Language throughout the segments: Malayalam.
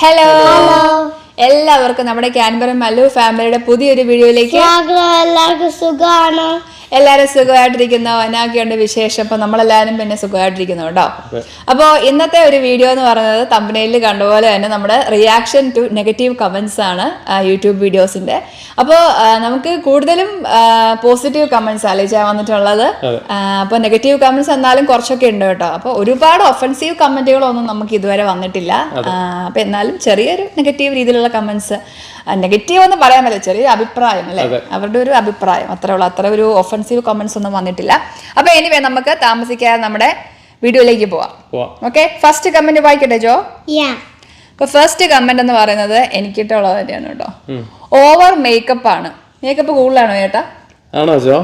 ഹലോ എല്ലാവർക്കും നമ്മുടെ ക്യാൻബറും മല്ലു ഫാമിലിയുടെ പുതിയൊരു വീഡിയോയിലേക്ക് എല്ലാവർക്കും സുഖമാണ്? എല്ലാവരും സുഖമായിട്ടിരിക്കുന്നു? എന്നാക്കെയുണ്ട് വിശേഷം. അപ്പോൾ നമ്മളെല്ലാവരും പിന്നെ സുഖമായിട്ടിരിക്കുന്നു കേട്ടോ. അപ്പോൾ ഇന്നത്തെ ഒരു വീഡിയോ എന്ന് പറയുന്നത് തമ്പനയിൽ കണ്ടപോലെ തന്നെ നമ്മുടെ റിയാക്ഷൻ ടു നെഗറ്റീവ് കമൻസ് ആണ് യൂട്യൂബ് വീഡിയോസിന്റെ അപ്പോൾ നമുക്ക് കൂടുതലും പോസിറ്റീവ് കമൻസ് അലയിച്ചാൽ വന്നിട്ടുള്ളത്? അപ്പോൾ നെഗറ്റീവ് കമൻസ് എന്നാലും കുറച്ചൊക്കെ ഉണ്ട് കേട്ടോ. അപ്പോൾ ഒരുപാട് ഒഫൻസീവ് കമന്റുകളൊന്നും നമുക്ക് ഇതുവരെ വന്നിട്ടില്ല. അപ്പോൾ എന്നാലും ചെറിയൊരു നെഗറ്റീവ് രീതിയിലുള്ള കമൻസ് നെഗറ്റീവ് ഒന്നും പറയാൻ പറ്റില്ല ചെറിയ അഭിപ്രായം അല്ലേ? അവരുടെ ഒരു അഭിപ്രായം. അത്രേ ഉള്ളൂ. അത്ര ഒരു ഒഫൻസീവ് കമന്റ്സ് ഒന്നും വന്നിട്ടില്ല. അപ്പൊ എനിവേ നമുക്ക് താമസിക്കാതെ നമ്മുടെ വീഡിയോയിലേക്ക് പോവാം. ഓക്കെ ഫസ്റ്റ് കമന്റ് വായിക്കട്ടെ ജോ? യാ അപ്പൊ ഫസ്റ്റ് കമന്റ് എന്ന് പറയുന്നത് എനിക്കിട്ടുള്ളത് തന്നെയാണ് കേട്ടോ. ഓവർ മേക്കപ്പ് ആണ്. മേക്കപ്പ് കൂടുതലാണോ ചേട്ടാ? ആണോ ജോ?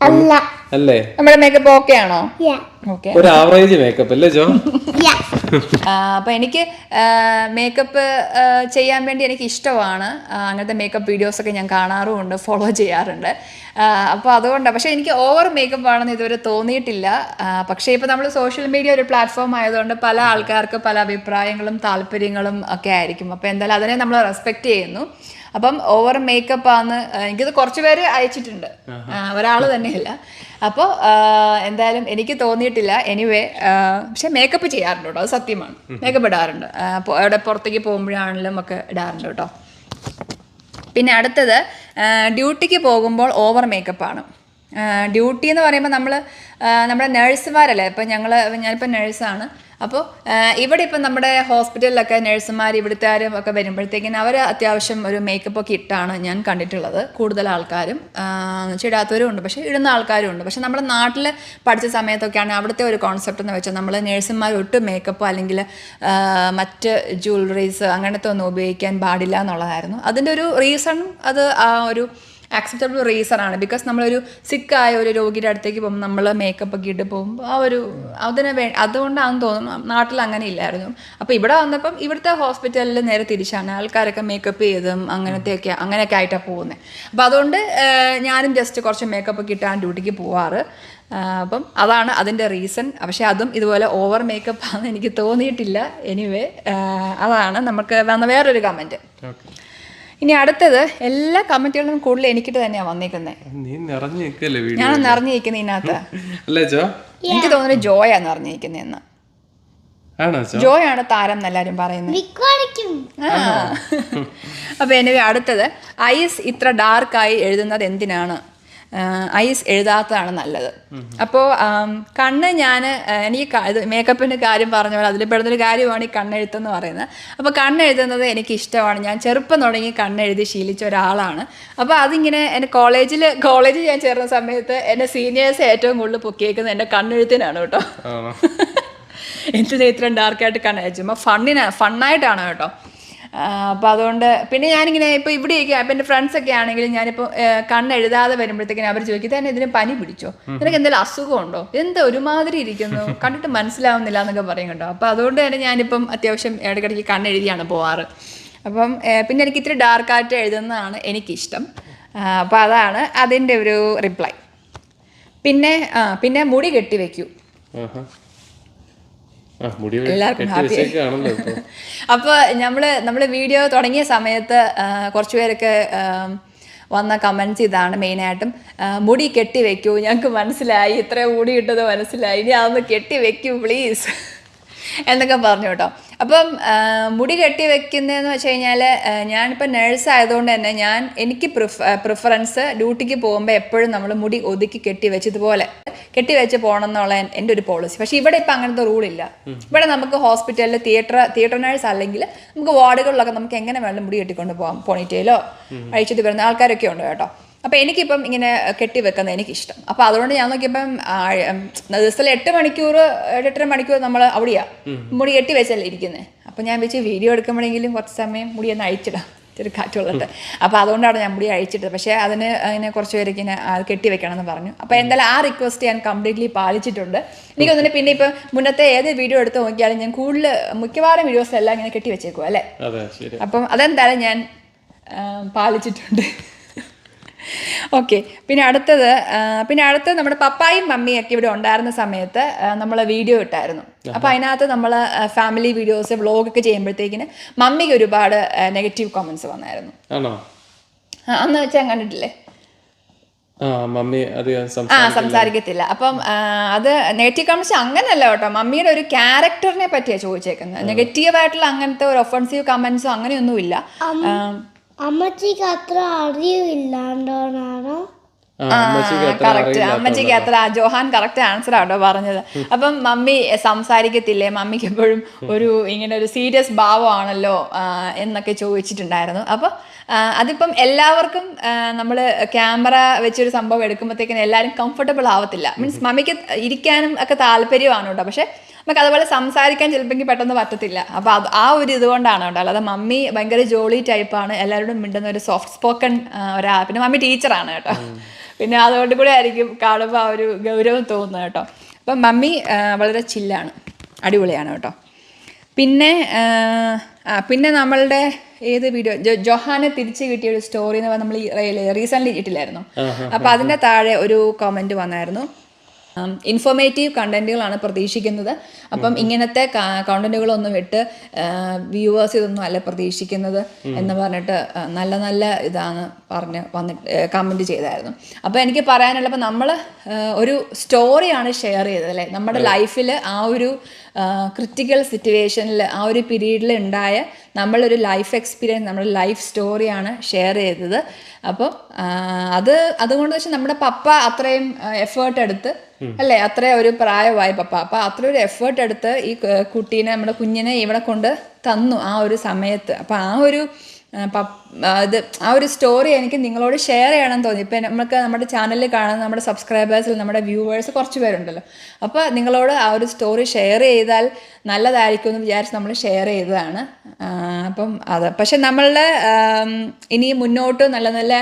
അല്ല. അല്ലേ? നമ്മുടെ മേക്കപ്പ് ഓക്കെ ആണോ? യാ ഓക്കെ ഒരു ആവറേജ് മേക്കപ്പ് അല്ലേ ജോ? യാ അപ്പോൾ എനിക്ക് മേക്കപ്പ് ചെയ്യാൻ വേണ്ടി എനിക്ക് ഇഷ്ടമാണ്. അങ്ങനത്തെ മേക്കപ്പ് വീഡിയോസ് ഒക്കെ ഞാൻ കാണാറുമുണ്ട് ഫോളോ ചെയ്യാറുണ്ട്. അപ്പോൾ അതുകൊണ്ടാണ് പക്ഷേ എനിക്ക് ഓവർ മേക്കപ്പ് ആണെന്ന് ഇതുവരെ തോന്നിയിട്ടില്ല. പക്ഷേ ഇപ്പോൾ നമ്മൾ സോഷ്യൽ മീഡിയ ഒരു പ്ലാറ്റ്ഫോം ആയതുകൊണ്ട് പല ആൾക്കാർക്ക് പല അഭിപ്രായങ്ങളും താല്പര്യങ്ങളും ഒക്കെ ആയിരിക്കും. അപ്പോൾ എന്തായാലും അതിനെ നമ്മൾ റെസ്പെക്റ്റ് ചെയ്യുന്നു. അപ്പം ഓവർ മേക്കപ്പ് ആണ് എനിക്കിത് കുറച്ച് പേര് അയച്ചിട്ടുണ്ട്. ഒരാൾ തന്നെയല്ല. അപ്പോൾ എന്തായാലും എനിക്ക് തോന്നിയിട്ടില്ല. എനിവേ പക്ഷെ മേക്കപ്പ് ചെയ്യാറുണ്ട് കേട്ടോ അത് സത്യമാണ്. മേക്കപ്പ് ഇടാറുണ്ട്. അവിടെ പുറത്തേക്ക് പോകുമ്പോഴാണെങ്കിലും ഒക്കെ ഇടാറുണ്ട് കേട്ടോ. പിന്നെ അടുത്തത് ഡ്യൂട്ടിക്ക് പോകുമ്പോൾ ഓവർ മേക്കപ്പാണ് ഡ്യൂട്ടി എന്ന് പറയുമ്പോൾ നമ്മൾ നമ്മുടെ നഴ്സുമാരല്ലേ ഇപ്പം ഞങ്ങൾ ഞാനിപ്പോൾ നഴ്സാണ് അപ്പോൾ ഇവിടെ ഇപ്പം നമ്മുടെ ഹോസ്പിറ്റലിലൊക്കെ നഴ്സുമാർ ഇവിടുത്തെ ആരും ഒക്കെ വരുമ്പോഴത്തേക്കും അവർ അത്യാവശ്യം ഒരു മേക്കപ്പ് ഒക്കെ ഇട്ടാണ് ഞാൻ കണ്ടിട്ടുള്ളത്. കൂടുതൽ ആൾക്കാരും ഇടാത്തവരും ഉണ്ട്. പക്ഷേ ഇടുന്ന ആൾക്കാരും ഉണ്ട്. പക്ഷേ നമ്മുടെ നാട്ടിൽ പഠിച്ച സമയത്തൊക്കെയാണ് അവിടുത്തെ ഒരു കോൺസെപ്റ്റ് എന്ന് വെച്ചാൽ നമ്മൾ നഴ്സുമാർ ഒട്ടും മേക്കപ്പ് അല്ലെങ്കിൽ മറ്റ് ജ്വല്ലറീസ് അങ്ങനത്തെ ഒന്നും ഉപയോഗിക്കാൻ പാടില്ല എന്നുള്ളതായിരുന്നു. അതിന്റെ ഒരു റീസൺ അത് ആ ഒരു ആക്സെപ്റ്റബിൾ റീസൺ ആണ്. ബിക്കോസ് നമ്മളൊരു സിക്കായ ഒരു രോഗിയുടെ അടുത്തേക്ക് പോകുമ്പോൾ നമ്മൾ മേക്കപ്പ് ഒക്കെ ഇട്ട് പോകുമ്പോൾ ആ ഒരു അതിനെ വേ അതുകൊണ്ടാണെന്ന് തോന്നുന്നു. നാട്ടിൽ അങ്ങനെ ഇല്ലായിരുന്നു. അപ്പോൾ ഇവിടെ വന്നപ്പം ഇവിടുത്തെ ഹോസ്പിറ്റലിൽ നേരെ തിരിച്ചാണ്. ആൾക്കാരൊക്കെ മേക്കപ്പ് ചെയ്തും അങ്ങനത്തെയൊക്കെ അങ്ങനെയൊക്കെ ആയിട്ടാണ് പോകുന്നത് അപ്പോൾ അതുകൊണ്ട് ഞാനും ജസ്റ്റ് കുറച്ച് മേക്കപ്പ് ഒക്കെ ഇട്ടാണ് ഡ്യൂട്ടിക്ക് പോവാറ്. അപ്പം അതാണ് അതിന്റെ റീസൺ പക്ഷേ അതും ഇതുപോലെ ഓവർ മേക്കപ്പ് ആണെന്ന് എനിക്ക് തോന്നിയിട്ടില്ല. എനിവേ അതാണ്. നമുക്ക് വന്ന വേറൊരു കമന്റ് ഇനി അടുത്തത് എല്ലാ കമന്റുകളും കൂടുതൽ എനിക്കിട്ട് തന്നെയാ വന്നിരിക്കുന്നത് നീ നിറഞ്ഞു വീഡിയോ ഞാൻ നിറഞ്ഞിരിക്കുന്നത് ഇതിനകത്ത്. എനിക്ക് തോന്നുന്നു ജോയാണ് നിറഞ്ഞിരിക്കുന്നതെന്ന് ജോയാണ് താരം എന്നെല്ലാരും പറയുന്നത് അപ്പൊ അപ്പോൾ എന്റെ അടുത്തത് ഐസ് ഇത്ര ഡാർക്കായി എഴുതുന്നത് എന്തിനാണ്? ഐസ് എഴുതാത്തതാണ് നല്ലത്. അപ്പോൾ കണ്ണ് ഞാൻ എനിക്ക് ഇത് മേക്കപ്പിന്റെ കാര്യം പറഞ്ഞ പോലെ അതിൽ പെടുന്നൊരു കാര്യമാണ് ഈ കണ്ണെഴുത്തെന്ന് പറയുന്നത്. അപ്പോൾ കണ്ണെഴുതുന്നത് എനിക്ക് ഇഷ്ടമാണ്. ഞാൻ ചെറുപ്പം തുടങ്ങി കണ്ണെഴുതി ശീലിച്ച ഒരാളാണ്. അപ്പോൾ അതിങ്ങനെ എന്റെ കോളേജിൽ കോളേജിൽ ഞാൻ ചേർന്ന സമയത്ത് എന്റെ സീനിയേഴ്സ് ഏറ്റവും കൂടുതൽ പൊക്കിയേക്കുന്നത് എന്റെ കണ്ണെഴുത്തിനാണ് കേട്ടോ. എന്തിനാ ഇത്രയും ഡാർക്കായിട്ട് കണ്ണ് ഫണ്ണിനാണ് ഫണ്ണിന് ഫണ്ണായിട്ടാണ് കേട്ടോ. അപ്പോൾ അതുകൊണ്ട് പിന്നെ ഞാനിങ്ങനെ ഇപ്പോൾ ഇവിടെയൊക്കെ ഇപ്പം എന്റെ ഫ്രണ്ട്സൊക്കെ ആണെങ്കിലും ഞാനിപ്പോൾ കണ്ണെഴുതാതെ വരുമ്പോഴത്തേക്കിനും അവർ ചോദിക്കും തന്നെ ഇതിന് പനി പിടിച്ചോ? നിനക്ക് എന്തെങ്കിലും അസുഖമുണ്ടോ? എന്താ ഒരുമാതിരി ഇരിക്കുന്നു? കണ്ടിട്ട് മനസ്സിലാവുന്നില്ല എന്നൊക്കെ പറയും കേട്ടോ. അപ്പോൾ അതുകൊണ്ട് തന്നെ ഞാനിപ്പം അത്യാവശ്യം ഇടയ്ക്കിടയ്ക്ക് കണ്ണെഴുതിയാണ് പോവാറ്. അപ്പം പിന്നെ എനിക്ക് ഇത്തിരി ഡാർക്കായിട്ട് എഴുതുന്നതാണ് എനിക്കിഷ്ടം. അപ്പോൾ അതാണ് അതിന്റെ ഒരു റിപ്ലൈ പിന്നെ പിന്നെ മുടി കെട്ടി മുടി എല്ലാവർക്കും ഇപ്പൊ. അപ്പോൾ നമ്മൾ നമ്മൾ വീഡിയോ തുടങ്ങിയ സമയത്ത് കുറച്ചുപേരൊക്കെ കുറച്ച് പേരൊക്കെ വന്ന കമൻസ് ഇതാണ് മെയിനായിട്ടും മുടി കെട്ടി വെക്കൂ ഞങ്ങൾക്ക് മനസ്സിലായി ഇത്ര മുടി ഇട്ടത് മനസ്സിലായി. ഇനി അതൊന്ന് കെട്ടി വെക്കൂ പ്ലീസ് എന്നൊക്കെ പറഞ്ഞു കേട്ടോ. അപ്പം മുടി കെട്ടി വെക്കുന്നതെന്ന് വെച്ച് കഴിഞ്ഞാൽ ഞാനിപ്പോൾ നേഴ്സ് ആയതുകൊണ്ട് തന്നെ ഞാൻ എനിക്ക് പ്രിഫ പ്രിഫറൻസ് ഡ്യൂട്ടിക്ക് പോകുമ്പോൾ എപ്പോഴും നമ്മൾ മുടി ഒതുക്കി കെട്ടി വെച്ചതുപോലെ കെട്ടി വെച്ച് പോകണം എന്നുള്ള എന്റെ ഒരു പോളിസി പക്ഷേ ഇവിടെ ഇപ്പം അങ്ങനത്തെ റൂളില്ല ഇവിടെ നമുക്ക് ഹോസ്പിറ്റലിൽ തിയേറ്റർ തിയേറ്റർ നേഴ്സ് അല്ലെങ്കിൽ നമുക്ക് വാർഡുകളിലൊക്കെ നമുക്ക് എങ്ങനെ വേണമെങ്കിലും മുടി കെട്ടിക്കൊണ്ട് പോകാം പോണിറ്റയിലോ അഴിച്ചിട്ട് വരുന്ന ആൾക്കാരൊക്കെ ഉണ്ട് കേട്ടോ. അപ്പോൾ എനിക്കിപ്പം ഇങ്ങനെ കെട്ടി വെക്കുന്നത് എനിക്കിഷ്ടം. അപ്പോൾ അതുകൊണ്ട് ഞാൻ നോക്കിയപ്പം ദിവസത്തിൽ എട്ട് മണിക്കൂർ എട്ടര മണിക്കൂർ നമ്മൾ അവിടെയാ. മുടി കെട്ടി വെച്ചല്ലേ ഇരിക്കുന്നത് അപ്പം ഞാൻ വെച്ച് വീഡിയോ എടുക്കുമ്പോഴെങ്കിലും കുറച്ച് സമയം മുടി ഒന്ന് അഴിച്ചിടാം. ഇത്തിരി കാറ്റുള്ളിട്ട് അപ്പോൾ അതുകൊണ്ടാണ് ഞാൻ മുടി അഴിച്ചിട്ടത്. പക്ഷേ അതിന് അതിനെ കുറച്ച് പേരൊക്കെ ഇങ്ങനെ കെട്ടി വെക്കണം എന്ന് പറഞ്ഞു അപ്പോൾ എന്തായാലും ആ റിക്വസ്റ്റ് ഞാൻ കംപ്ലീറ്റ്ലി പാലിച്ചിട്ടുണ്ട്. എനിക്ക് തോന്നുന്നു പിന്നെ ഇപ്പം മുന്നത്തെ ഏത് വീഡിയോ എടുത്ത് നോക്കിയാലും ഞാൻ കൂടുതൽ മിക്കവാറും വീഡിയോസ് എല്ലാം ഇങ്ങനെ കെട്ടി വെച്ചേക്കും അല്ലേ? അപ്പം അതെന്തായാലും ഞാൻ പാലിച്ചിട്ടുണ്ട്. ഓക്കെ പിന്നെ അടുത്തത് പിന്നെ അടുത്തത് നമ്മുടെ പപ്പായും മമ്മിയും ഒക്കെ ഇവിടെ ഉണ്ടായിരുന്ന സമയത്ത് നമ്മൾ വീഡിയോ ഇട്ടായിരുന്നു. അപ്പോൾ അതിനകത്ത് നമ്മൾ ഫാമിലി വീഡിയോസ് വ്ളോഗൊക്കെ ചെയ്യുമ്പോഴത്തേക്കിന് മമ്മിക്ക് ഒരുപാട് നെഗറ്റീവ് കോമൻസ് വന്നായിരുന്നു. ആണോ? അന്ന് വെച്ചാൽ കണ്ടിട്ടില്ലേ? ആ സംസാരിക്കത്തില്ല. അപ്പം അത് നെഗറ്റീവ് കമൻസ് അങ്ങനല്ല കേട്ടോ. മമ്മിയുടെ ഒരു ക്യാരക്ടറിനെ പറ്റിയാണ് ചോദിച്ചേക്കുന്നത് നെഗറ്റീവ് ആയിട്ടുള്ള അങ്ങനത്തെ ഒരു ഒഫൻസീവ് കമന്റ്സോ അങ്ങനെയൊന്നുമില്ല. അമ്മച്ചിക്ക് അത്ര അറിവില്ലാണ്ടോണാണോ ആ അമ്മച്ചിക്ക് അത്ര കറക്റ്റ് അമ്മച്ചിക്ക് അത്ര ജോഹാൻ കറക്റ്റ് ആൻസർ ആട്ടോ പറഞ്ഞത്. അപ്പം മമ്മി സംസാരിക്കത്തില്ലേ? മമ്മിക്ക് എപ്പോഴും ഒരു ഇങ്ങനെ ഒരു സീരിയസ് ഭാവമാണല്ലോ എന്നൊക്കെ ചോദിച്ചിട്ടുണ്ടായിരുന്നു. അപ്പോൾ അതിപ്പം എല്ലാവർക്കും നമ്മൾ ക്യാമറ വെച്ചൊരു സംഭവം എടുക്കുമ്പോഴത്തേക്കിനും എല്ലാവരും കംഫർട്ടബിൾ ആവത്തില്ല. മീൻസ് മമ്മിക്ക് ഇരിക്കാനും ഒക്കെ താല്പര്യമാണ് കേട്ടോ. പക്ഷേ നമുക്ക് അതുപോലെ സംസാരിക്കാൻ ചിലപ്പോൾ പെട്ടെന്ന് പറ്റത്തില്ല. അപ്പോൾ അത് ആ ഒരു ഇതുകൊണ്ടാണ് കേട്ടോ. അല്ലാതെ മമ്മി ഭയങ്കര ജോളി ടൈപ്പാണ് എല്ലാവരോടും മിണ്ടുന്ന ഒരു സോഫ്റ്റ് സ്പോക്കൺ ഒരാ പിന്നെ മമ്മി ടീച്ചറാണ് കേട്ടോ. പിന്നെ അതുകൊണ്ട് കൂടെ ആയിരിക്കും കാണുമ്പോൾ ആ ഒരു ഗൗരവം തോന്നുന്നത് കേട്ടോ. അപ്പം മമ്മി വളരെ ചില്ലാണ് അടിപൊളിയാണ് കേട്ടോ. പിന്നെ പിന്നെ നമ്മളുടെ ഏത് വീഡിയോ ജൊഹാനെ തിരിച്ചു കിട്ടിയ ഒരു സ്റ്റോറി എന്ന് നമ്മൾ റീസെന്റ്ലി ഇട്ടില്ലായിരുന്നു. അപ്പോൾ അതിന്റെ താഴെ ഒരു കമന്റ് വന്നായിരുന്നു. ഇൻഫോർമേറ്റീവ് കണ്ടന്റുകളാണ് പ്രതീക്ഷിക്കുന്നത്. അപ്പം ഇങ്ങനത്തെ കണ്ടന്റുകളൊന്നും ഇട്ട് വ്യൂവേഴ്സ് ഇതൊന്നും അല്ല പ്രതീക്ഷിക്കുന്നത് എന്ന് പറഞ്ഞിട്ട് നല്ല നല്ല ഇതാണ് പറഞ്ഞ് വന്നിട്ട് കമന്റ് ചെയ്തായിരുന്നു. അപ്പോൾ എനിക്ക് പറയാനുള്ള ഇപ്പം നമ്മൾ ഒരു സ്റ്റോറിയാണ് ഷെയർ ചെയ്തത് അല്ലേ? നമ്മുടെ ലൈഫിൽ ആ ഒരു ക്രിറ്റിക്കൽ സിറ്റുവേഷനിൽ ആ ഒരു പീരീഡിൽ ഉണ്ടായ നമ്മളൊരു ലൈഫ് എക്സ്പീരിയൻസ് നമ്മുടെ ലൈഫ് സ്റ്റോറിയാണ് ഷെയർ ചെയ്തത്. അപ്പം അത് അതുകൊണ്ട് വെച്ചാൽ നമ്മുടെ പപ്പ അത്രയും എഫേർട്ട് എടുത്ത് അല്ലേ? അത്രയും ഒരു പ്രായമായി പപ്പ. അപ്പം അത്രയും ഒരു എഫേർട്ട് എടുത്ത് ഈ കുട്ടീനെ നമ്മുടെ കുഞ്ഞിനെ ഇവിടെ കൊണ്ട് തന്നു ആ ഒരു സമയത്ത്. അപ്പം ആ ഒരു ആ, ഇത് ആ ഒരു സ്റ്റോറി എനിക്ക് നിങ്ങളോട് ഷെയർ ചെയ്യണം തോന്നി. ഇപ്പം നമുക്ക് നമ്മുടെ ചാനലിൽ കാണുന്ന നമ്മുടെ സബ്സ്ക്രൈബേഴ്സിൽ നമ്മുടെ വ്യൂവേഴ്സ് കുറച്ച് പേരുണ്ടല്ലോ. അപ്പോൾ നിങ്ങളോട് ആ ഒരു സ്റ്റോറി ഷെയർ ചെയ്താൽ നല്ലതായിരിക്കും എന്ന് വിചാരിച്ച് നമ്മൾ ഷെയർ ചെയ്തതാണ്. അപ്പം അത്. പക്ഷെ നമ്മളുടെ ഇനി മുന്നോട്ട് നല്ല നല്ല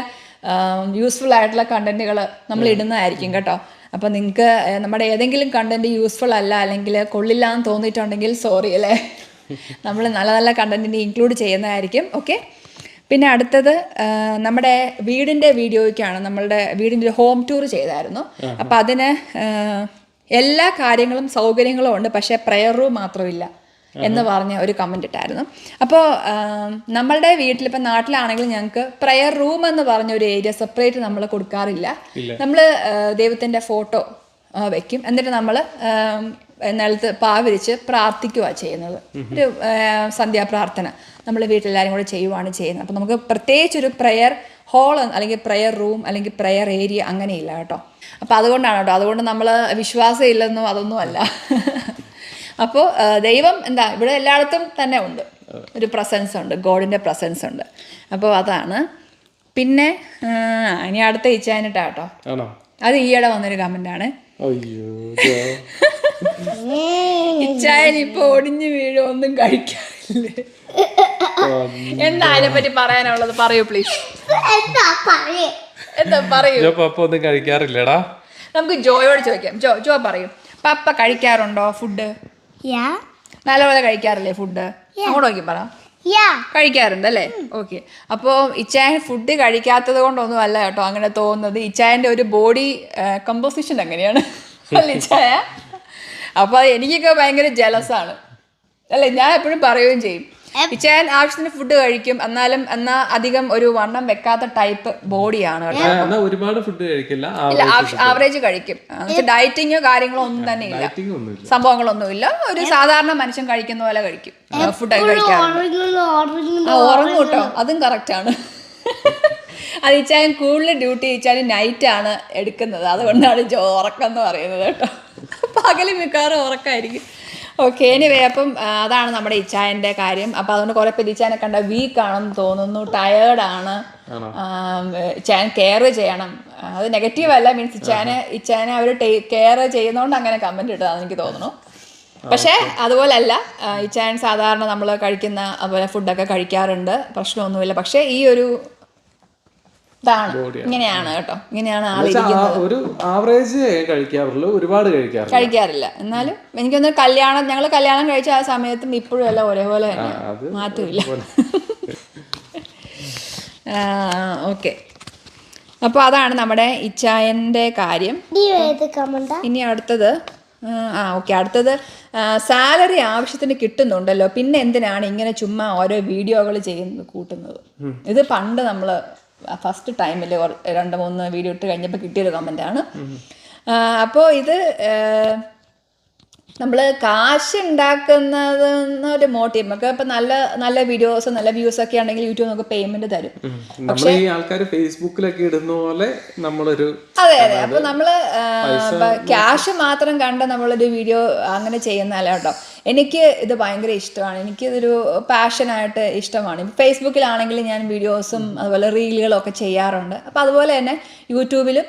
യൂസ്ഫുൾ ആയിട്ടുള്ള കണ്ടന്റുകൾ നമ്മൾ ഇടുന്നതായിരിക്കും കേട്ടോ. അപ്പോൾ നിങ്ങൾക്ക് നമ്മുടെ ഏതെങ്കിലും കണ്ടന്റ് യൂസ്ഫുൾ അല്ല അല്ലെങ്കിൽ കൊള്ളില്ല എന്ന് തോന്നിയിട്ടുണ്ടെങ്കിൽ സോറി അല്ലേ? നമ്മൾ നല്ല നല്ല കണ്ടന്റിനെ ഇൻക്ലൂഡ് ചെയ്യുന്നതായിരിക്കും. ഓക്കെ പിന്നെ അടുത്തത് നമ്മുടെ വീടിന്റെ വീഡിയോയ്ക്കാണ് നമ്മളുടെ വീടിന്റെ ഹോം ടൂർ ചെയ്തായിരുന്നു. അപ്പോൾ അതിന് എല്ലാ കാര്യങ്ങളും സൗകര്യങ്ങളും ഉണ്ട്. പക്ഷേ പ്രെയർ റൂം മാത്രമില്ല. എന്ന് പറഞ്ഞ ഒരു കമന്റ് ഇട്ടായിരുന്നു. അപ്പോൾ നമ്മളുടെ വീട്ടിൽ ഇപ്പം നാട്ടിലാണെങ്കിൽ ഞങ്ങൾക്ക് പ്രയർ റൂം എന്ന് പറഞ്ഞ ഒരു ഏരിയ സെപ്പറേറ്റ് നമ്മൾ കൊടുക്കാറില്ല. നമ്മൾ ദൈവത്തിന്റെ ഫോട്ടോ വെക്കും. എന്നിട്ട് നമ്മൾ നിലത്ത് പാവിരിച്ച് പ്രാർത്ഥിക്കുക ചെയ്യുന്നത്. ഒരു സന്ധ്യാപ്രാർത്ഥന നമ്മൾ വീട്ടിലെല്ലാവരും കൂടെ ചെയ്യുവാണ് ചെയ്യുന്നത്. അപ്പോൾ നമുക്ക് പ്രത്യേകിച്ച് ഒരു പ്രെയർ ഹോൾ അല്ലെങ്കിൽ പ്രയർ റൂം അല്ലെങ്കിൽ പ്രയർ ഏരിയ അങ്ങനെയില്ല കേട്ടോ. അപ്പോൾ അതുകൊണ്ടാണ് കേട്ടോ. അതുകൊണ്ട് നമ്മൾ വിശ്വാസം ഇല്ലെന്നോ അതൊന്നും അല്ല. അപ്പോൾ ദൈവം എന്താ ഇവിടെ എല്ലായിടത്തും തന്നെ ഉണ്ട്. ഒരു പ്രസൻസ് ഉണ്ട്. ഗോഡിന്റെ പ്രസൻസ് ഉണ്ട്. അപ്പോൾ അതാണ്. പിന്നെ ഇനി അടുത്ത ഇച്ചാനിട്ടാ കേട്ടോ. ആണോ? അത് ഈയിടെ വന്നൊരു കമന്റ് ആണ്. ഇച്ചായൻ ഇപ്പൊ ഒടിഞ്ഞു വീഴും ഒന്നും കഴിക്കാറില്ലേ എന്താ അതിനെ പറ്റി പറയാനുള്ളത്? പറയൂ പ്ലീസ് എന്താ പറയേ. പപ്പ ഒന്നും കഴിക്കാറില്ലടാ. നമുക്ക് ജോയോട് ചോദിക്കാം. ജോ ജോ പറയും. പപ്പ കഴിക്കാറുണ്ടോ ഫുഡ്? നല്ലപോലെ കഴിക്കാറില്ലേ ഫുഡ് അങ്ങോട്ട് നോക്കി പറ. യാ കഴിക്കാറുണ്ട് അല്ലേ? ഓക്കെ അപ്പോൾ ഇച്ചായൻ ഫുഡ് കഴിക്കാത്തത് കൊണ്ടൊന്നും അല്ല കേട്ടോ അങ്ങനെ തോന്നുന്നത്. ഇച്ചായന്റെ ഒരു ബോഡി കമ്പോസിഷൻ അങ്ങനെയാണ് അല്ല ഇച്ചായ? അപ്പോൾ എനിക്കൊക്കെ ഭയങ്കര ജലസാണ് അല്ലേ? ഞാൻ എപ്പോഴും പറയുകയും ചെയ്യും. ഇച്ചായൻ ആവശ്യത്തിന് ഫുഡ് കഴിക്കും. എന്നാലും എന്നാ അധികം ഒരു വണ്ണം വെക്കാത്ത ടൈപ്പ് ബോഡിയാണ് കേട്ടോ. ഒരുപാട് ഫുഡ് കഴിക്കില്ല. ആവറേജ് കഴിക്കും. ഡയറ്റിങ്ങോ കാര്യങ്ങളോ ഒന്നും തന്നെ ഇല്ല സംഭവങ്ങളൊന്നും ഇല്ല ഒരു സാധാരണ മനുഷ്യൻ കഴിക്കുന്ന പോലെ കഴിക്കും. ഫുഡ് ഉറങ്ങുന്നു ഉറങ്ങും കേട്ടോ. അതും കറക്റ്റാണ് അത് ഇച്ചാൻ കൂടുതൽ ഡ്യൂട്ടി ഇച്ചാൻ നൈറ്റ് ആണ് എടുക്കുന്നത്. അതുകൊണ്ടാണ് ജോ ഉറക്കം എന്ന് പറയുന്നത് കേട്ടോ. പകൽ മിക്കവാറും ഉറക്കമായിരിക്കും ഓക്കെ എനിവേ അപ്പം അതാണ് നമ്മുടെ ഇച്ചായന്റെ കാര്യം. അപ്പൊ അതുകൊണ്ട് കുറെ പേര് ഇച്ചാനെ കണ്ട വീക്ക് ആണെന്ന് തോന്നുന്നു ടയേർഡാണ് ഇച്ചാൻ കെയർ ചെയ്യണം. അത് നെഗറ്റീവ് അല്ല മീൻസ് ഇച്ചാനെ ഇച്ചാനെ അവർ കെയർ ചെയ്യുന്നതുകൊണ്ട് അങ്ങനെ കമന്റ് ഇട്ടതാണ് എനിക്ക് തോന്നുന്നു. പക്ഷേ അതുപോലല്ല ഇച്ചാൻ ഇച്ചായൻ സാധാരണ നമ്മൾ കഴിക്കുന്ന അതുപോലെ ഫുഡൊക്കെ കഴിക്കാറുണ്ട്. പ്രശ്നമൊന്നുമില്ല. പക്ഷേ ഈ ഒരു ഇതാണ്. ഇങ്ങനെയാണ് കേട്ടോ. ഇങ്ങനെയാണ് ആളിരിക്കുന്നത് ഒരു ആവറേജ് കഴിക്കാറുള്ളൂ ഒരുപാട് കഴിക്കാറില്ല. കഴിക്കാറില്ല. എന്നാലും എനിക്കൊന്ന് കല്യാണം ഞങ്ങൾ കല്യാണം കഴിച്ച ആ സമയത്തും ഇപ്പോഴും എല്ലാം ഒരേപോലെ തന്നെ. മാറ്റമില്ല. ഓക്കെ. അപ്പോൾ അതാണ് നമ്മുടെ ഇച്ചായന്റെ കാര്യം. ഇനി അടുത്തത് ആ ഓക്കെ. അടുത്തത് സാലറി ആവശ്യത്തിന് കിട്ടുന്നുണ്ടല്ലോ. പിന്നെ എന്തിനാണ് ഇങ്ങനെ ചുമ്മാ ഓരോ വീഡിയോകൾ ചെയ്യുന്നത് കൂട്ടുന്നത്? ഇത് പണ്ട് നമ്മൾ ഫസ്റ്റ് ടൈമിൽ രണ്ട് മൂന്ന് വീഡിയോ ഇട്ട് കഴിഞ്ഞപ്പോൾ കിട്ടിയൊരു കമന്റാണ് അപ്പോൾ ഇത് നമ്മൾ കാശ് ഉണ്ടാക്കുന്നത് ഒരു മോട്ടീവ് നമുക്ക് ഇപ്പം നല്ല നല്ല വീഡിയോസ് നല്ല വ്യൂസ് ഒക്കെ ആണെങ്കിൽ യൂട്യൂബ് നമുക്ക് പേയ്മെന്റ് തരും. ഈ ആൾക്കാർ ഫേസ്ബുക്കിലൊക്കെ ഇടുന്ന പോലെ നമ്മളൊരു അതെ അതെ. അപ്പൊ നമ്മൾ ക്യാഷ് മാത്രം കണ്ട് നമ്മളൊരു വീഡിയോ അങ്ങനെ ചെയ്യുന്നതല്ല കേട്ടോ. എനിക്ക് ഇത് ഭയങ്കര ഇഷ്ടമാണ്. എനിക്ക് ഇതൊരു പാഷനായിട്ട് ഇഷ്ടമാണ്. ഫേസ്ബുക്കിലാണെങ്കിൽ ഞാൻ വീഡിയോസും അതുപോലെ റീലുകളും ഒക്കെ ചെയ്യാറുണ്ട്. അപ്പം അതുപോലെ തന്നെ യൂട്യൂബിലും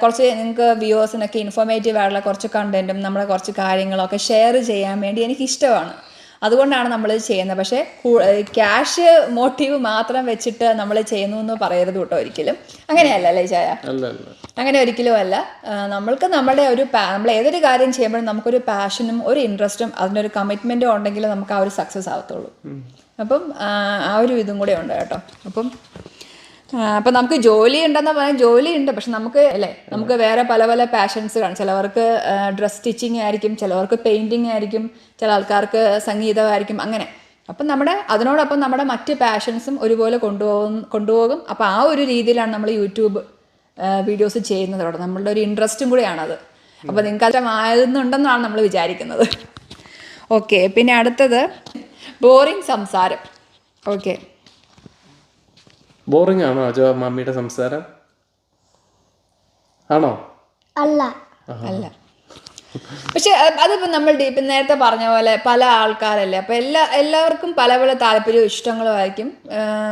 കുറച്ച് നിങ്ങൾക്ക് വ്യൂവേഴ്സിനൊക്കെ ഇൻഫോർമേറ്റീവ് ആയിട്ടുള്ള കുറച്ച് കണ്ടന്റും നമ്മുടെ കുറച്ച് കാര്യങ്ങളൊക്കെ ഷെയർ ചെയ്യാൻ വേണ്ടി എനിക്ക് ഇഷ്ടമാണ് അതുകൊണ്ടാണ് നമ്മൾ ചെയ്യുന്നത്. പക്ഷേ ക്യാഷ് മോട്ടീവ് മാത്രം വെച്ചിട്ട് നമ്മൾ ചെയ്യുന്നു എന്ന് പറയരുത് കേട്ടോ ഒരിക്കലും. അങ്ങനെയല്ല അല്ലേ ചായ അങ്ങനെ ഒരിക്കലും അല്ല. നമ്മൾക്ക് നമ്മുടെ ഒരു നമ്മൾ ഏതൊരു കാര്യം ചെയ്യുമ്പോഴും നമുക്കൊരു പാഷനും ഒരു ഇൻട്രസ്റ്റും അതിനൊരു കമ്മിറ്റ്മെന്റും ഉണ്ടെങ്കിൽ നമുക്ക് ആ ഒരു സക്സസ് ആവത്തുള്ളൂ. അപ്പം ആ, ഒരു ഇതും കൂടെ ഉണ്ട് കേട്ടോ. അപ്പം അപ്പം നമുക്ക് ജോലി ഉണ്ടെന്ന് പറയാൻ ജോലി ഉണ്ട് പക്ഷെ നമുക്ക് അല്ലേ നമുക്ക് വേറെ പല പല പാഷൻസ് കാണും ചിലവർക്ക് ഡ്രസ് സ്റ്റിച്ചിങ് ആയിരിക്കും ചിലവർക്ക് പെയിന്റിങ് ആയിരിക്കും ചില ആൾക്കാർക്ക് സംഗീതമായിരിക്കും അങ്ങനെ. അപ്പം നമ്മുടെ അതിനോടൊപ്പം നമ്മുടെ മറ്റ് പാഷൻസും ഒരുപോലെ കൊണ്ടുപോകും കൊണ്ടുപോകും. അപ്പോൾ ആ ഒരു രീതിയിലാണ് നമ്മൾ യൂട്യൂബ് വീഡിയോസ് ചെയ്യുന്നത് അവിടെ നമ്മളുടെ ഒരു ഇൻട്രസ്റ്റും കൂടിയാണത്. അപ്പോൾ നിങ്ങൾക്ക് അത്രമാകുന്നുണ്ടെന്നാണ് നമ്മൾ വിചാരിക്കുന്നത്. ഓക്കെ പിന്നെ അടുത്തത് ബോറിംഗ് സംസാരം. ഓക്കെ ബോറിംഗ് ആണോ അജോ മമ്മിയുടെ സംസാരം? ആണോ? അല്ല. അല്ല. പക്ഷെ അതിപ്പോ നമ്മൾ ഇപ്പം നേരത്തെ പറഞ്ഞ പോലെ പല ആൾക്കാരല്ലേ? അപ്പൊ എല്ലാ എല്ലാവർക്കും പല പല താല്പര്യവും ഇഷ്ടങ്ങളും ആയിരിക്കും.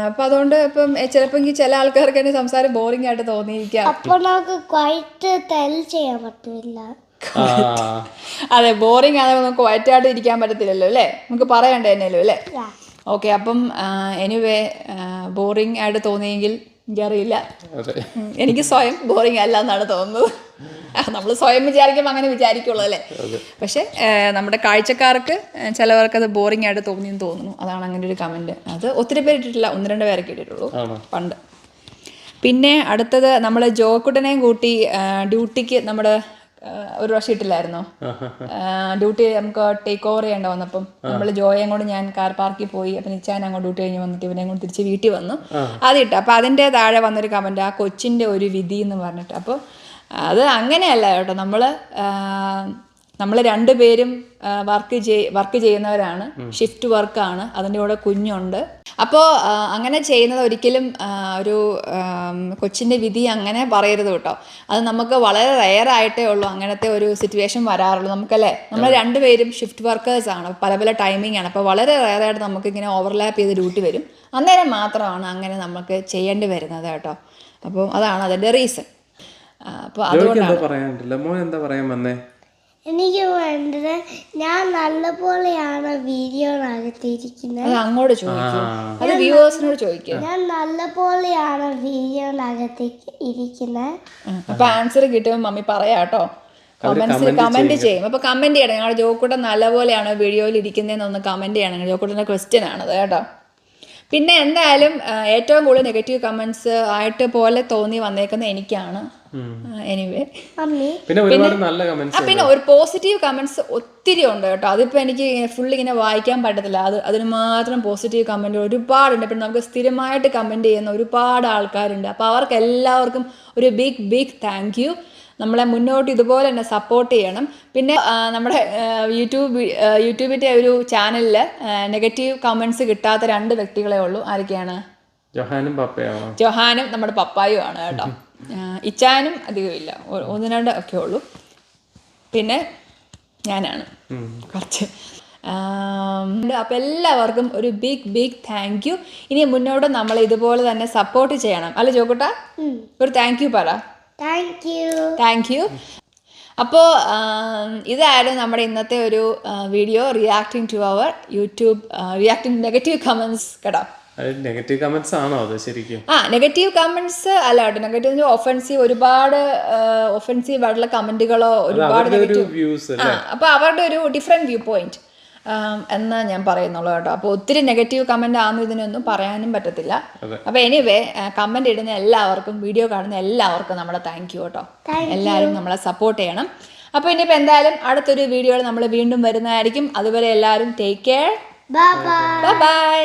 അപ്പൊ അതുകൊണ്ട് ഇപ്പം ചിലപ്പോൾ ചില ആൾക്കാർക്ക് തന്നെ സംസാരം ബോറിംഗ് ആയിട്ട് തോന്നിയിരിക്കാം. അപ്പൊ നമുക്ക് ക്വൈറ്റ് ചെയ്യാൻ പറ്റില്ല അതെ ബോറിംഗ് ആണെങ്കിൽ നമുക്ക് വയറ്റായിട്ട് ഇരിക്കാൻ പറ്റത്തില്ലല്ലോ അല്ലേ? നമുക്ക് പറയണ്ടേ എന്നല്ലോ അല്ലേ. ഓക്കെ അപ്പം എനിവേ ബോറിംഗ് ആയിട്ട് തോന്നിയെങ്കിൽ എനിക്കറിയില്ല. എനിക്ക് സ്വയം ബോറിംഗ് അല്ല എന്നാണ് തോന്നുന്നത്. നമ്മൾ സ്വയം വിചാരിക്കുമ്പോൾ അങ്ങനെ വിചാരിക്കുള്ളൂ അല്ലേ? പക്ഷേ നമ്മുടെ കാഴ്ചക്കാർക്ക് ചിലവർക്ക് അത് ബോറിംഗ് ആയിട്ട് തോന്നിയെന്ന് തോന്നുന്നു. അതാണ് അങ്ങനെ ഒരു കമന്റ് അത് ഒത്തിരി പേര് ഇട്ടിട്ടില്ല. ഒന്ന് രണ്ട് പേരൊക്കെ ഇട്ടിട്ടുള്ളൂ. പണ്ട്. പിന്നെ അടുത്തത് നമ്മൾ ജോക്കുട്ടനെയും കൂട്ടി ഡ്യൂട്ടിക്ക് നമ്മുടെ ഒരു പ്രാവശ്യം ഇട്ടില്ലായിരുന്നോ? ഡ്യൂട്ടി നമുക്ക് ടേക്ക് ഓവർ ചെയ്യേണ്ട വന്നപ്പം നമ്മൾ ജോയം കൊണ്ട് ഞാൻ കാർ പാർക്കിൽ പോയി അപ്പം നിച്ചാൻ അങ്ങോട്ട് ഡ്യൂട്ടി കഴിഞ്ഞ് വന്നിട്ട് ഇവനെ കൊണ്ട് തിരിച്ച് വീട്ടിൽ വന്നു. അതിട്ട് അപ്പം അതിന്റെ താഴെ വന്നൊരു കമന്റ് ആ കൊച്ചിന്റെ ഒരു വിധി എന്ന് പറഞ്ഞിട്ട്. അപ്പോൾ അത് അങ്ങനെയല്ല കേട്ടോ. നമ്മൾ നമ്മൾ രണ്ടുപേരും വർക്ക് ചെയ് വർക്ക് ചെയ്യുന്നവരാണ്. ഷിഫ്റ്റ് വർക്കാണ് അതിന്റെ കൂടെ കുഞ്ഞുണ്ട്. അപ്പോൾ അങ്ങനെ ചെയ്യുന്നത് ഒരിക്കലും ഒരു കൊച്ചിന്റെ വിധി അങ്ങനെ പറയരുത് കേട്ടോ. അത് നമുക്ക് വളരെ റെയർ ആയിട്ടേ ഉള്ളൂ. അങ്ങനത്തെ ഒരു സിറ്റുവേഷൻ വരാറുള്ളൂ നമുക്കല്ലേ? നമ്മൾ രണ്ടുപേരും ഷിഫ്റ്റ് വർക്കേഴ്സ് ആണ്. പല പല ടൈമിംഗ് ആണ്. അപ്പോൾ വളരെ റെയർ ആയിട്ട് നമുക്ക് ഇങ്ങനെ ഓവർലാപ്പ് ചെയ്ത് ഡ്യൂട്ടി വരും. അന്നേരം മാത്രമാണ് അങ്ങനെ നമുക്ക് ചെയ്യേണ്ടി വരുന്നത് കേട്ടോ. അപ്പോൾ അതാണ് അതിന്റെ റീസൺ അപ്പോൾ അതുകൊണ്ടാണ്. എന്താ പറയാൻ വന്നേ? എനിക്ക് വേണ്ടത് ഞാൻ നല്ലപോലെയാണ് വീഡിയോനകത്തിരിക്കുന്നത് അത് അങ്ങോട്ട് ചോദിക്കും. അത് വ്യൂവേഴ്സിനോട് ചോദിക്കും. ഞാൻ നല്ലപോലെയാണ് വീഡിയോ അകത്തേക്ക് ഇരിക്കുന്നത് അപ്പൊ ആൻസർ കിട്ടുമ്പോൾ മമ്മി പറയാട്ടോ കമന്റ്സിൽ കമന്റ് ചെയ്യും. അപ്പൊ കമന്റ് ചെയ്യണം. ഞങ്ങളുടെ ജോക്കൂട്ടൻ നല്ലപോലെയാണ് വീഡിയോയിൽ ഇരിക്കുന്നതെന്ന് ഒന്ന് കമന്റ് ചെയ്യണം ജോക്കൂട്ടന്റെ ക്വസ്റ്റ്യൻ ആണത് കേട്ടോ. പിന്നെ എന്തായാലും ഏറ്റവും കൂടുതൽ നെഗറ്റീവ് കമന്റ്സ് ആയിട്ട് പോലെ തോന്നി വന്നേക്കുന്നത് എനിക്കാണ്. എനിവേ മമ്മി പിന്നെ ഒരുപാട് നല്ല കമന്റ്സ് ആ പിന്നെ ഒരു പോസിറ്റീവ് കമന്റ്സ് ഒത്തിരി ഉണ്ട് കേട്ടോ. അതിപ്പോ എനിക്ക് ഫുൾ ഇങ്ങനെ വായിക്കാൻ പറ്റത്തില്ല. അത് അതിന് മാത്രം പോസിറ്റീവ് കമന്റ് ഒരുപാടുണ്ട്. പിന്നെ നമുക്ക് സ്ഥിരമായിട്ട് കമന്റ് ചെയ്യുന്ന ഒരുപാട് ആൾക്കാരുണ്ട്. അപ്പോൾ അവർക്ക് എല്ലാവർക്കും ഒരു ബിഗ് ബിഗ് താങ്ക് യു നമ്മളെ മുന്നോട്ട് ഇതുപോലെ തന്നെ സപ്പോർട്ട് ചെയ്യണം. പിന്നെ നമ്മുടെ യൂട്യൂബ് യൂട്യൂബിന്റെ യൂട്യൂബിന്റെ ഒരു ചാനലിൽ നെഗറ്റീവ് കമന്റ്സ് കിട്ടാത്ത രണ്ട് വ്യക്തികളെ ഉള്ളൂ. ആരൊക്കെയാണ്? ജൊഹാനും പപ്പയോ ജൊഹാനും നമ്മുടെ പപ്പായും ആണ് കേട്ടോ. ഇച്ചാനും അധികമില്ല ഒന്ന് രണ്ട് ഒക്കെ ഉള്ളൂ. പിന്നെ ഞാനാണ്. കുറച്ച്. അപ്പം എല്ലാവർക്കും ഒരു ബിഗ് ബിഗ് താങ്ക് യു ഇനി മുന്നോട്ട് നമ്മൾ ഇതുപോലെ തന്നെ സപ്പോർട്ട് ചെയ്യണം. അല്ല ജോക്കുട്ട? ഒരു താങ്ക് യു പറ. താങ്ക് യു താങ്ക് യു അപ്പോൾ ഇതായിരുന്നു നമ്മുടെ ഇന്നത്തെ ഒരു video reacting to our YouTube reacting negative comments കേട്ടോ. നെഗറ്റീവ് കമന്റ്സ് ആണോ അത് ശരിക്കും? ആ നെഗറ്റീവ് കമന്റ്സ് അല്ല നെഗറ്റീവ് ഒഫൻസീവ് ഒരുപാട് ഒഫൻസീവ് ആയിട്ടുള്ള കമന്റുകളോ ഒരുപാട് അപ്പൊ വ്യൂസ് അവരുടെ ഒരു ഡിഫറെന്റ് വ്യൂ പോയിന്റ് എന്നാ ഞാൻ പറയുന്നുള്ളൂ കേട്ടോ. അപ്പോൾ ഒത്തിരി നെഗറ്റീവ് കമന്റ് ആണെന്ന് ഇതിനൊന്നും പറയാനും പറ്റത്തില്ല. അപ്പൊ അപ്പോൾ എനിവേ കമന്റ് ഇടുന്ന എല്ലാവർക്കും വീഡിയോ കാണുന്ന എല്ലാവർക്കും നമ്മുടെ താങ്ക് യു കേട്ടോ. എല്ലാവരും നമ്മളെ സപ്പോർട്ട് ചെയ്യണം. അപ്പോൾ ഇനിയിപ്പോൾ എന്തായാലും അടുത്തൊരു വീഡിയോയിൽ നമ്മൾ വീണ്ടും വരുന്നതായിരിക്കും. അതുവരെ എല്ലാവരും ടേക്ക് കെയർ ബൈ ബൈ